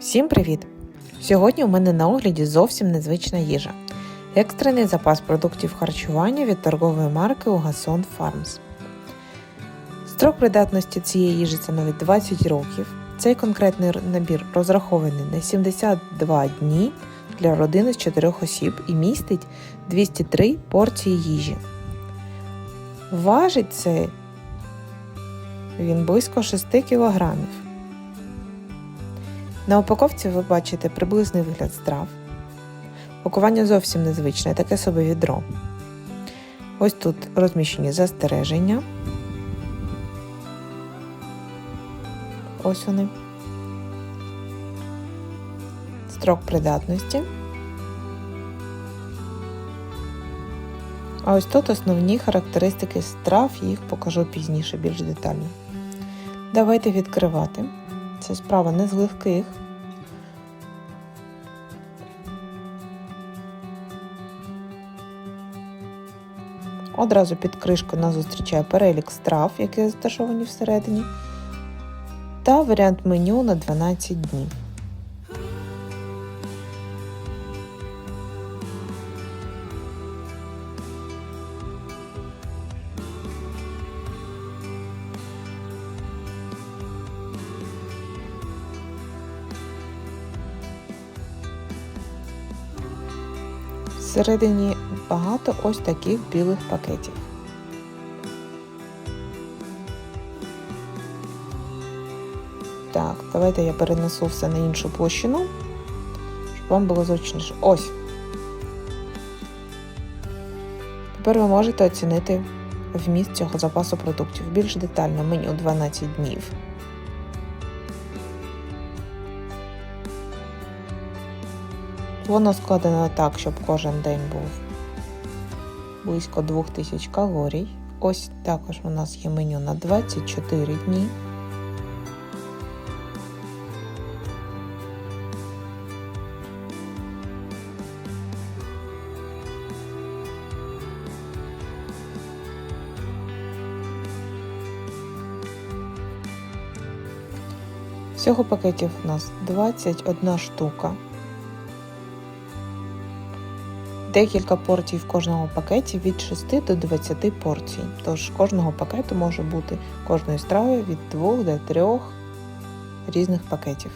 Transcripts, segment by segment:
Всім привіт! Сьогодні у мене на огляді зовсім незвична їжа. Екстрений запас продуктів харчування від торгової марки Угасон Farms. Строк придатності цієї їжі становить 20 років. Цей конкретний набір розрахований на 72 дні для родини з 4 осіб і містить 203 порції їжі. Важить це він близько 6 кілограмів. На упаковці ви бачите приблизний вигляд страв. Пакування зовсім незвичне, таке собі відро. Ось тут розміщені застереження. Ось вони. Строк придатності. А ось тут основні характеристики страв, їх покажу пізніше більш детально. Давайте відкривати. Це справа не з легких. Одразу під кришкою нас зустрічає перелік страв, які розташовані всередині, та варіант меню на 12 днів. Всередині багато ось таких білих пакетів. Так, давайте я перенесу все на іншу площину, щоб вам було зручніше. Ось. Тепер ви можете оцінити вміст цього запасу продуктів більш детально меню 12 днів. Воно складено так, щоб кожен день був близько 2000 калорій. Ось також у нас є меню на 24 дні. Всього пакетів у нас 21 штука. Декілька порцій в кожному пакеті від 6 до 20 порцій. Тож кожного пакету може бути кожної страви від 2 до 3 різних пакетів.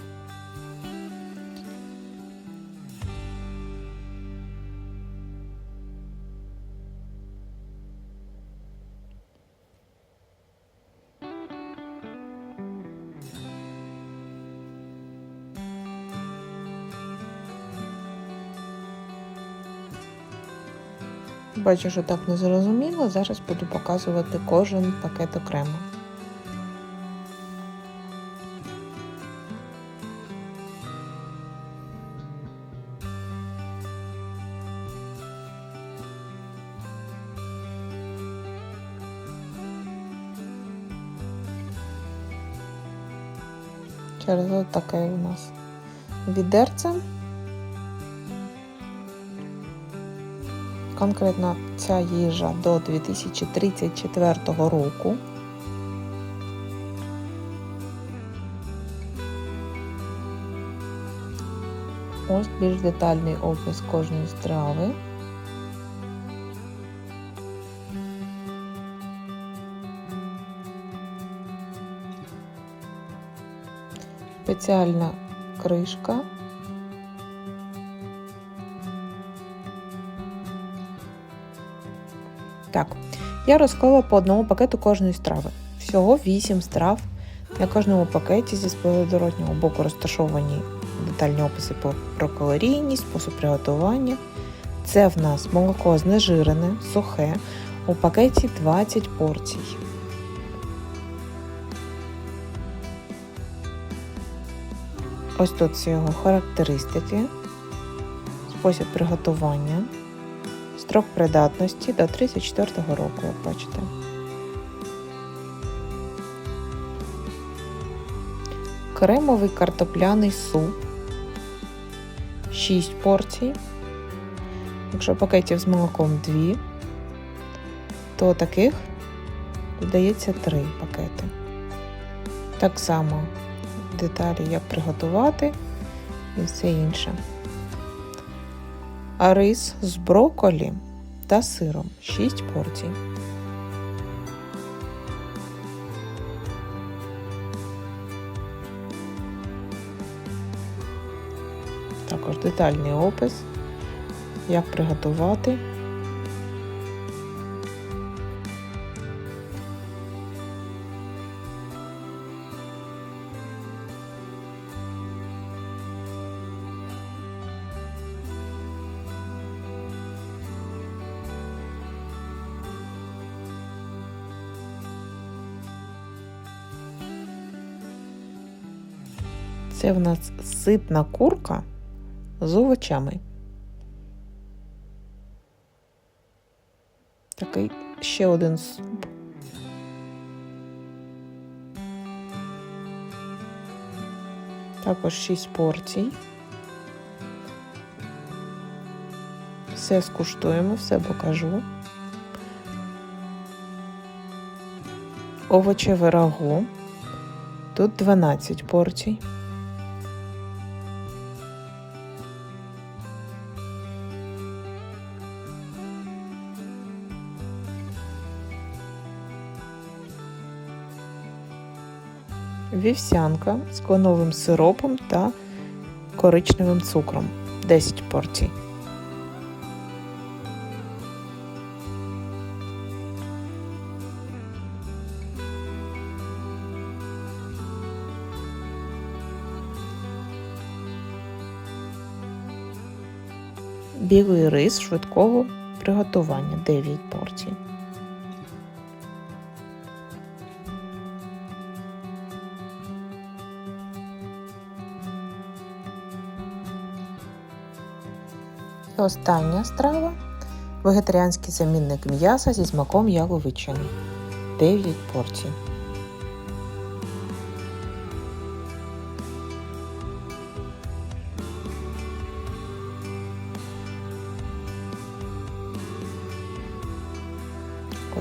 Бачу, що так не зрозуміло. Зараз буду показувати кожен пакет окремо. Через ось таке у нас відерце. Конкретно ця їжа до 2034 року. Ось більш детальний опис кожної страви. Спеціальна кришка. Так, я розклала по одному пакету кожної страви. Всього 8 страв. На кожному пакеті зі споворотнього боку розташовані детальні описи про калорійність, спосіб приготування. Це в нас молоко знежирене, сухе. У пакеті 20 порцій. Ось тут всі його характеристики, спосіб приготування. Строк придатності до 34-го року, як бачите. Кремовий картопляний суп. 6 порцій. Якщо пакетів з молоком 2, то таких додається 3 пакети. Так само деталі, як приготувати і все інше. А рис з брокколі та сиром 6 порцій. Також детальний опис, як приготувати. Це в нас ситна курка з овочами. Такий ще один суп. Також 6 порцій. Все скуштуємо, все покажу. Овочеве рагу. Тут 12 порцій. Вівсянка з кленовим сиропом та коричневим цукром 10 порцій. Білий рис швидкого приготування 9 порцій. І остання страва вегетаріанський замінник м'яса зі смаком яловичини 9 порцій.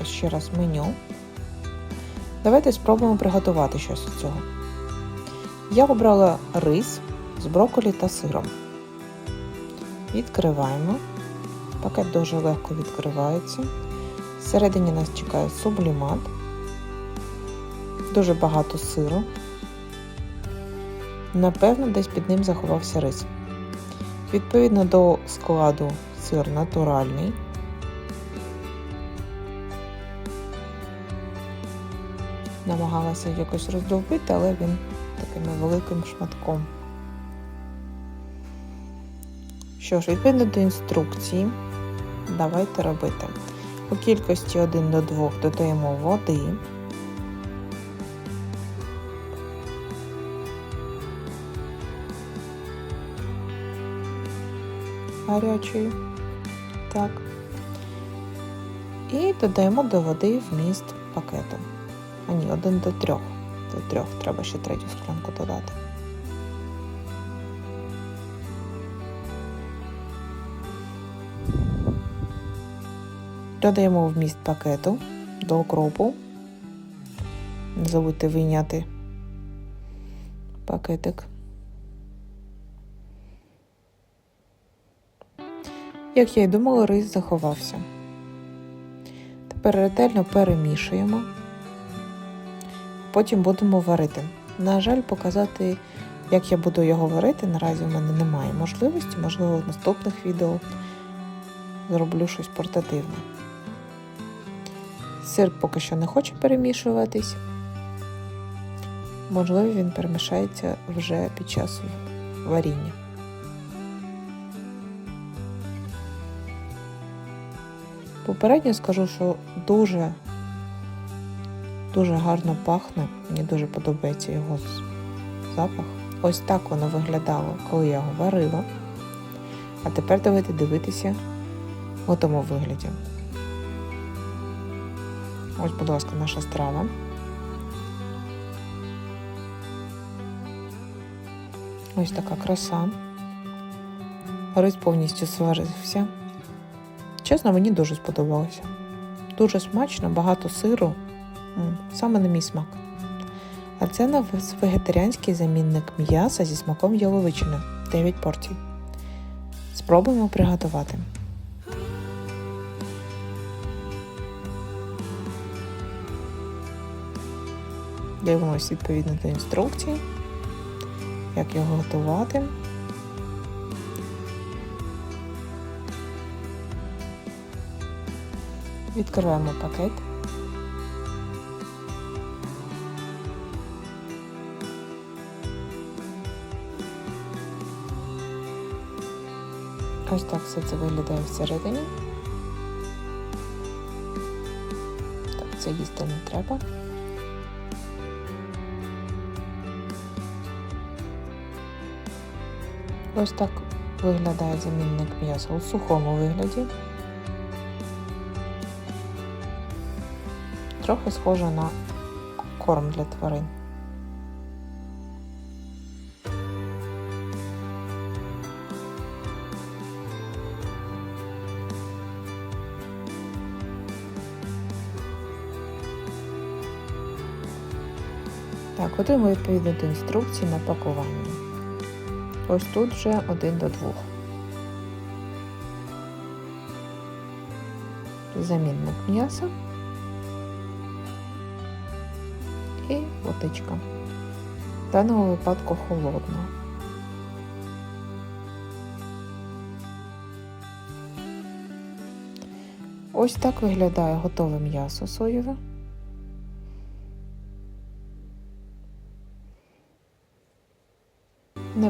Ось ще раз меню. Давайте спробуємо приготувати щось з цього. Я обрала рис з брокколі та сиром. Відкриваємо. Пакет дуже легко відкривається. Всередині нас чекає сублімат, дуже багато сиру. Напевно, десь під ним заховався рис. Відповідно до складу сир натуральний. Намагалася якось роздовбити, але він таким великим шматком. Що ж, відповідно до інструкції, давайте робити. У кількості 1 до 2 додаємо води. Гарячої. Так. І додаємо до води вміст пакету. А ні, 1 до 3. До 3 треба ще третю склянку додати. Додаємо вміст пакету до окропу. Не забудьте вийняти пакетик. Як я й думала, рис заховався. Тепер ретельно перемішуємо, потім будемо варити. На жаль, показати, як я буду його варити, наразі в мене немає можливості, можливо, в наступних відео зроблю щось портативне. Сир поки що не хоче перемішуватись. Можливо, він перемішається вже під час варіння. Попередньо скажу, що дуже дуже гарно пахне, мені дуже подобається його запах. Ось так воно виглядало, коли я його варила. А тепер давайте дивитися в тому вигляді. Ось, будь ласка, наша страва. Ось така краса. Рис повністю сварився. Чесно, мені дуже сподобалося. Дуже смачно, багато сиру. Саме на мій смак. А це на вегетаріанський замінник м'яса зі смаком яловичини 9 порцій. Спробуємо приготувати. Дивимось відповідно до інструкції, як його готувати. Відкриваємо пакет. Ось так все це виглядає всередині. Так, це їсти не треба. Ось так виглядає замінник м'яса у сухому вигляді. Трохи схоже на корм для тварин. Так, готуємо відповідно до інструкції на пакування. Ось тут вже один до двох. Замінник м'яса і водичка. В даному випадку холодна. Ось так виглядає готове м'ясо соєве.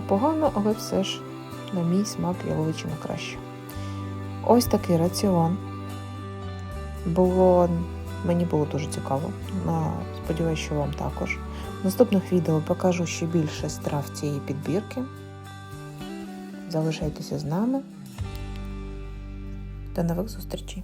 Непогано, але все ж, на мій смак яловичина краще. Ось такий раціон. Було, мені було дуже цікаво. Сподіваюся, що вам також. В наступних відео покажу ще більше страв цієї підбірки. Залишайтеся з нами. До нових зустрічей!